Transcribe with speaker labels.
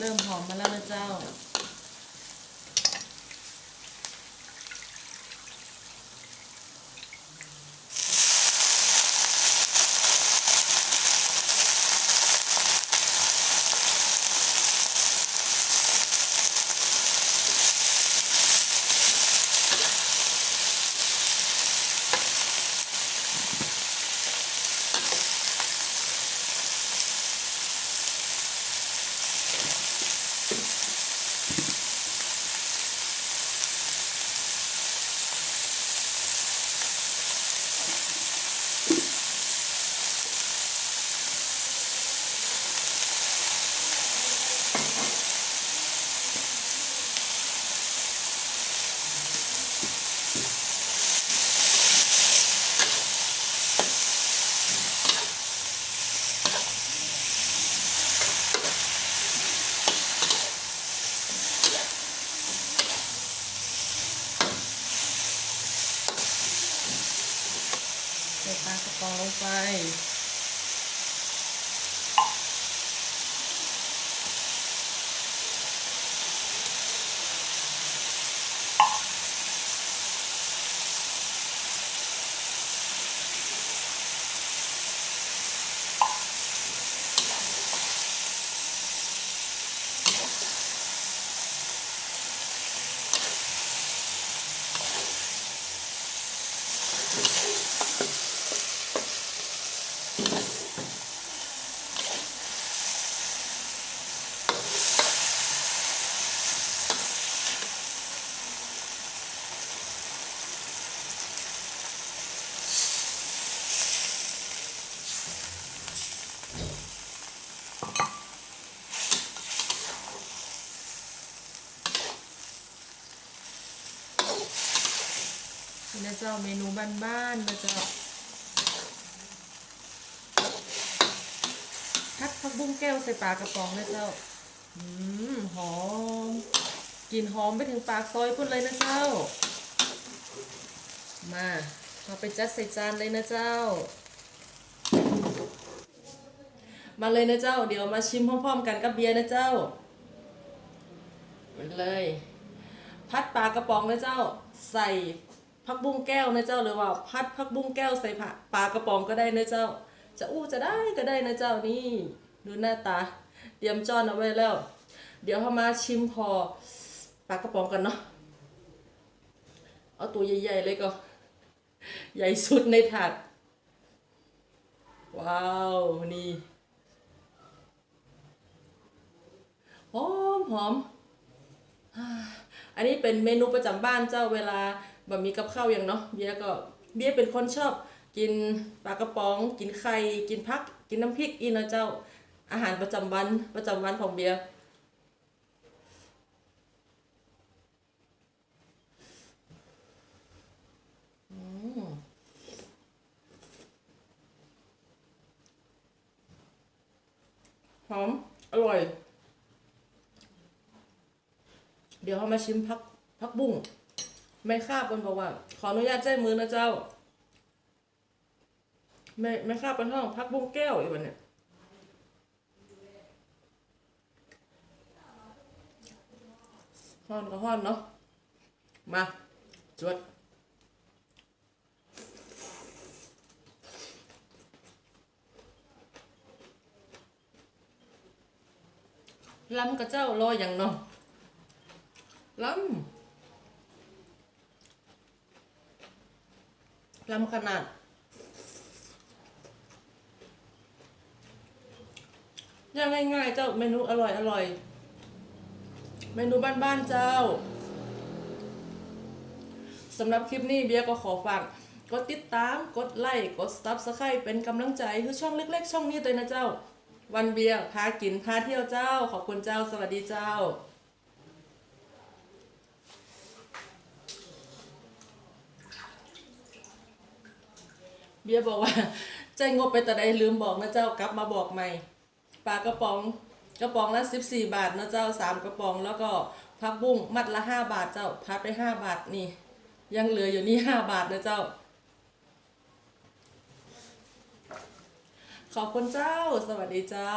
Speaker 1: เริ่มหอมมาแล้วนะเจ้า ใส่ปลากระป๋องลงไป นี่นะเจ้าเมนูบ้านๆนะเจ้าพัดผักบุ้งแก้วใส่ปลากระป๋องนะเจ้า อืมหอมกลิ่นหอมไปถึงปากซอยพุ่นเลยนะเจ้า มาเราไปจัดใส่จานเลยนะเจ้า มาเลยนะเจ้า เดี๋ยวมาชิมพร้อมๆกันกับเบียร์นะเจ้ามาเลย พัดปลากระป๋องนะเจ้า ใส่ ผักบุ้งแก้วนะเจ้าหรือว่าพัดผักบุ้งแก้วใส่ผักปลากระป๋องก็ได้นะเจ้า จะอู้จะได้ก็ได้นะเจ้านี่ดูหน้าตา เตรียมจ้อนเอาไว้แล้ว เดี๋ยวเรามาชิมพอปลากระป๋องกันเนาะเอาตัวใหญ่ๆเลยก็ ใหญ่สุดในถาดว้าวนี่หอมหอมอันนี้เป็นเมนูประจำบ้านเจ้าเวลา บะมีกับข้าวอย่างเนาะเบียก็เบียเป็นคนชอบกินปลากระป๋อง กินไข่กินพัก กินน้ำพริกอีเนะเจ้าอาหารประจำวันประจำวันของเบียร์หอม อร่อย เดี๋ยวเขามาชิมพักพักบุ้ง ไม่คาบมันบอกว่า ขออนุญาตแจ้มือนะเจ้า ไม่ไม่คาบเป็นห้องพักบุ้งแก้วอีกวันเนี่ยห้อนก็ห้อนเนาะ มาจวดล้ำกับเจ้ารออย่างเนาะล้ำ ล้ำขนาด ยังง่ายๆเจ้าเมนูอร่อยอร่อย เมนูบ้านๆเจ้าสำหรับคลิปนี้เบียร์ก็ขอฝากกดติดตาม กดไลค์ กดซับสไครป์เป็นกำลังใจคือช่องเล็ก ๆ ช่องนี้เลยนะเจ้า วันเบียร์พากินพาเที่ยวเจ้า ขอบคุณเจ้า สวัสดีเจ้า เบียบอกว่า ใจงบไปแต่ใดลืมบอกนะเจ้ากลับมาบอกใหม่ปลากระป๋องกระป๋องละสิบสี่บาทนะเจ้าสามกระป๋องแล้วก็พักบุ้งมัดละห้าบาทเจ้าพัดไปห้าบาทนี่ ยังเหลืออยู่นี่ห้าบาทนะเจ้า ขอบคุณเจ้า สวัสดีเจ้า